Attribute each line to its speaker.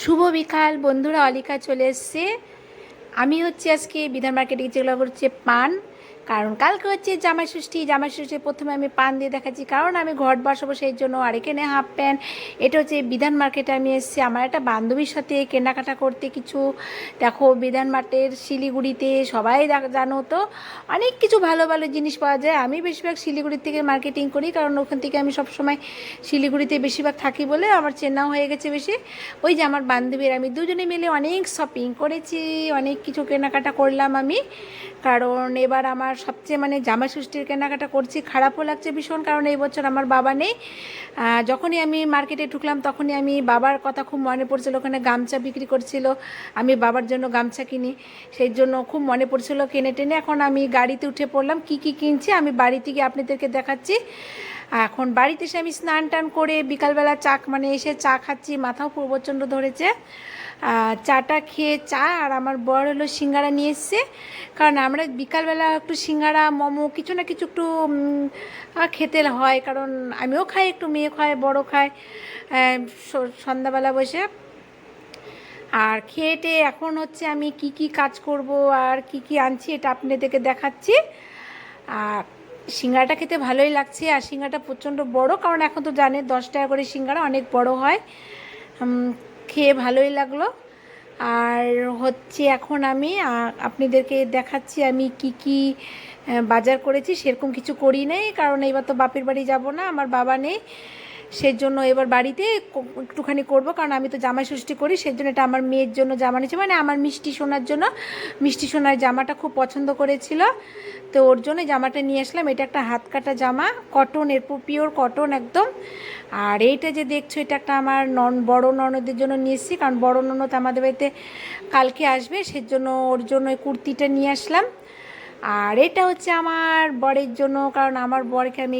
Speaker 1: শুভ বিকাল। বন্ধুরা অলিকা চলে এসছে। আমি হচ্ছে আজকে বিধান মার্কেটে যেগুলো করছে পান। কারণ কালকে হচ্ছে জামাই ষষ্ঠী জামাই ষষ্ঠী প্রথমে আমি পান দিয়ে দেখাচ্ছি। কারণ আমি ঘর বসাবো সেই জন্য আর এখানে হাফ প্যান্ট এটা হচ্ছে বিধান মার্কেটে আমি এসেছি। আমার একটা বান্ধবীর সাথে কেনাকাটা করতে কিছু, দেখো বিধান মার্কেটের শিলিগুড়িতে সবাই জানো তো? অনেক কিছু ভালো ভালো জিনিস পাওয়া যায়। আমি বেশিরভাগ শিলিগুড়ির থেকে মার্কেটিং করি, কারণ ওখান থেকে আমি সবসময় শিলিগুড়িতে বেশিরভাগ থাকি বলে আমার চেনা হয়ে গেছে বেশি। ওই যে আমার বান্ধবীর, আমি দুজনে মিলে অনেক শপিং করেছি, অনেক কিছু কেনাকাটা করলাম আমি। কারণ এবার আমার সবচেয়ে মানে জামা ষষ্ঠীর কেনাকাটা করছি, খারাপও লাগছে ভীষণ কারণ এই বছর আমার বাবা নেই। যখনই আমি মার্কেটে ঢুকলাম তখনই আমি বাবার কথা খুব মনে পড়ছিল, ওখানে গামছা বিক্রি করছিল, আমি বাবার জন্য গামছা কিনি, সেই জন্য খুব মনে পড়ছিল কেনে টেনে। এখন আমি গাড়িতে উঠে পড়লাম, কি কি কিনছি আমি বাড়িতে গিয়ে আপনাদেরকে দেখাচ্ছি। এখন বাড়িতে এসে আমি স্নান টান করে বিকালবেলা চা মানে এসে চা খাচ্ছি, মাথাও প্রচণ্ড ধরেছে। চাটা খেয়ে চা আর আমার বর হলো সিঙ্গারা নিয়ে এসছে। কারণ আমরা বিকালবেলা একটু সিঙ্গারা, মোমো কিছু না কিছু একটু খেতে হয়। কারণ আমিও খাই, একটু মেয়ে খায়, বড় খায়। সন্ধ্যাবেলা বসে। আর খেয়েটে এখন হচ্ছে আমি কি কি কাজ করব আর কি কি আনছি এটা আপনাদেরকে দেখাচ্ছি। আর সিঙ্গারাটা খেতে ভালোই লাগছে, আর সিঙ্গারাটা প্রচণ্ড বড়, কারণ এখন তো জানে দশ টাকা করে সিঙ্গারা অনেক বড় হয়। খেয়ে ভালোই লাগল। আর হচ্ছে এখন আমি আপনাদেরকে দেখাচ্ছি আমি কি কি বাজার করেছি, সেরকম কিছু করি নাই, কারণ এবার তো বাপের বাড়ি যাব না, আমার বাবা নেই। সেই জন্য এবার বাড়িতে একটুখানি করব, কারণ আমি তো জামাই ষষ্ঠী করি সেই জন্য এটা আমার মেয়ের জন্য জামা নিয়েছি। মানে আমার মিষ্টি সোনার জন্য, মিষ্টি সোনার জামাটা খুব পছন্দ করেছিল। তো ওর জন্য জামাটা নিয়ে আসলাম। এটা একটা হাত কাটা জামা কটন এর পিওর কটন একদম। আর এইটা যে দেখছ, এটা একটা আমার নন, বড় ননদের জন্য নিয়ে এসেছি, কারণ বড় ননদ আমাদের বাড়িতে কালকে আসবে, সেজন্য ওর জন্য কুর্তিটা নিয়ে আসলাম। আর এটা হচ্ছে আমার বরের জন্য, কারণ আমার বরকে আমি